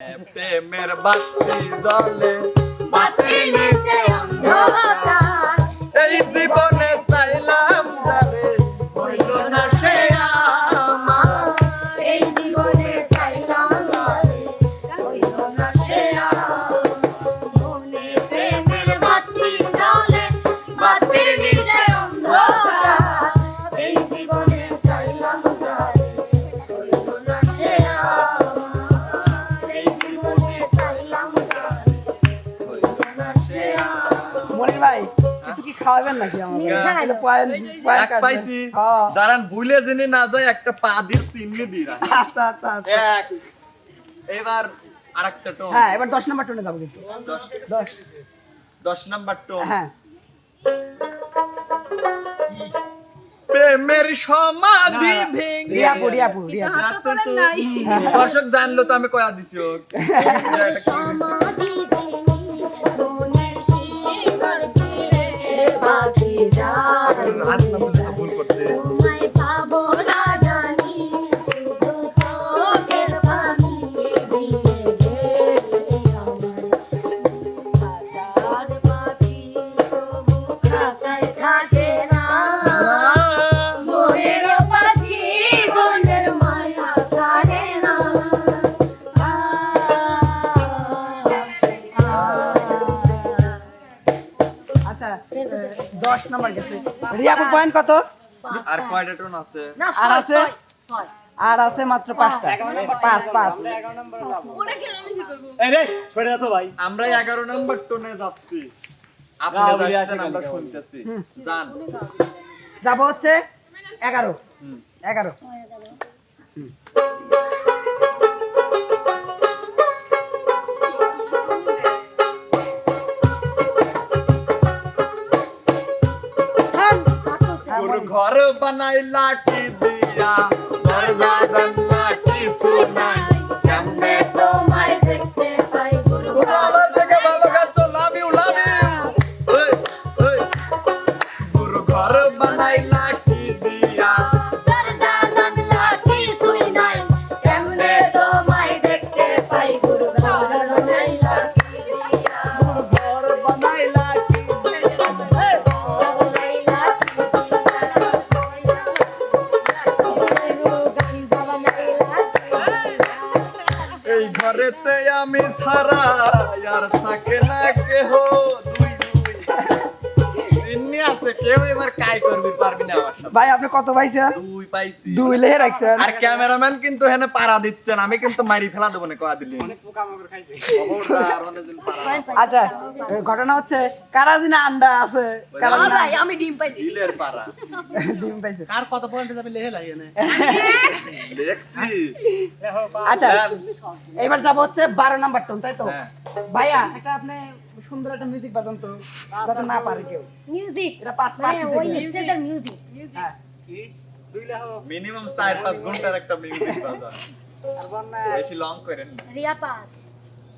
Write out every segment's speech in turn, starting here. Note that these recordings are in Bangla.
প্রেমের বাতি জ্বলে বাতির নিচে অন্ধকার। খাওয়াবেন নাকি আমাকে? এক পাইছি। দাঁড়ান ভুলে জেনে না যায় একটা পা দিয়ে চিহ্ন দি আচ্ছা আচ্ছা আচ্ছা। এক। এবার আরেকটা টোন। হ্যাঁ এবার দশ নম্বর টোনে যাব কিন্তু। দশ। দশ। দশ নাম্বার টোন। হ্যাঁ। প্রেমের সমাধি দর্শক জানলো তো আমি কয়া দিছি ওকে। সমাধি যায়। রাত না দশ নম্বর গেছে। রিয়াপুর পয়েন্ট কত? আর কয়টা টোন আছে? আর আছে? আর আছে মাত্র পাঁচটা। পাঁচ পাঁচ। ভাই। আমরা এগারো নাম্বার টোনে যাচ্ছি। আমরা। শুনতেছি। যাব হচ্ছে এগারো। হুম। এগারো। তোর ঘর বানাই লাঠি দিয়া দরজা জানলা কিছু নাই এই ঘরেতে আমি সারা আর থাকে না কেহ। দুই দুই। চিন্নি আছে কেউ এবার কাই করবি পারবি না আমার সাথে। ভাই আপনি কত পাইছেন? দুই পাইছি। দুই লেহে রাখছেন। আর ক্যামেরাম্যান কিন্তু এখানে পাড়া দিচ্ছেন আমি কিন্তু মারি ফেলা দেবো না কয়া দিলি। খবরদার, অনেকদিন পাড়া আচ্ছা ঘটনা হচ্ছে কারা দিনে আন্ডা আছে কারা দিনে ভাই আমি ডিম পাইছি। দিলের পাড়া। ডিম পাইছে। কার কত পয়েন্ট লেহে না। দেখছি আচ্ছা এবার যাব হচ্ছে বারো নাম্বার টোন তাই তো? হ্যাঁ। ভাইয়া একটা আপনি সুন্দর একটা মিউজিক বাজান তো যাতে না পারে কেউ। মিউজিক এটা পাঁচ মানে পাঁচ ওই স্টেজের মিউজিক হ্যাঁ। মিনিমাম চার পাঁচ ঘণ্টার একটা মিউজিক বাজান। বেশি লং করেন রিয়া পাস।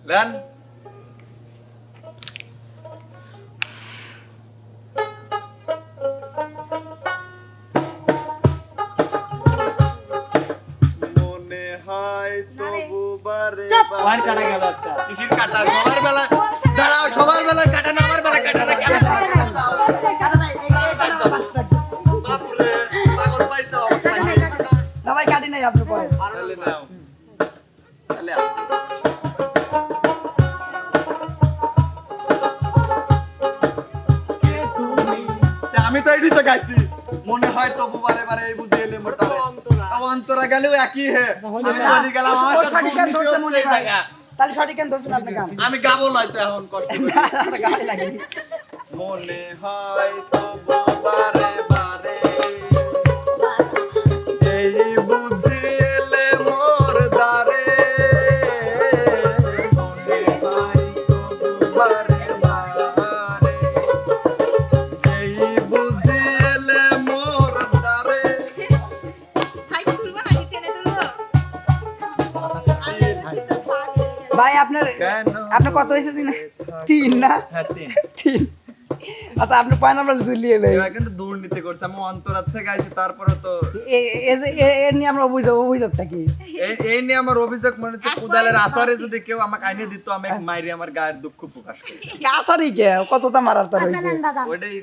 লেন কাটা গেল একটা কিসির কাটা? সবার বেলা দাঁড়াও সবার বেলা কাটা না আমার বেলা কাটা না আমি তো এটি তো গাইছি। মনে হয় তবু বারে বারে এই বুঝে এলে মোটারে অন্তরা গেলেও একই হে। আমি বলি গেলাম আমার সঠিক ঘুম মনে হয় তাহলে সঠিক কেন ধরছেন আপনি গান? আমি গাবো হয়তো এখন কষ্ট করে। মনে হয় তো বারে আপনার আপনার কত হয়েছে তিন না? হ্যাঁ তিন। তিন। আচ্ছা আপনি পয়েন্ট আমরা ঝুলিয়ে নেই এবার কিন্তু দুর্নীতি করছে আমি অন্তরাত থেকে আইছি তারপরে তো এ- এ- এ- এ- এ নিয়ে আমরা অভিযোগ অভিযোগটা কি এই নিয়ে আমার অভিযোগ মনে হচ্ছে কুদালের আসারে যদি কেউ আমাকে আইনে দিত আমি মাইরে আমার গায়ের দুঃখ প্রকাশ করি। আসারই কে? কতটা মারার তার ওইটাই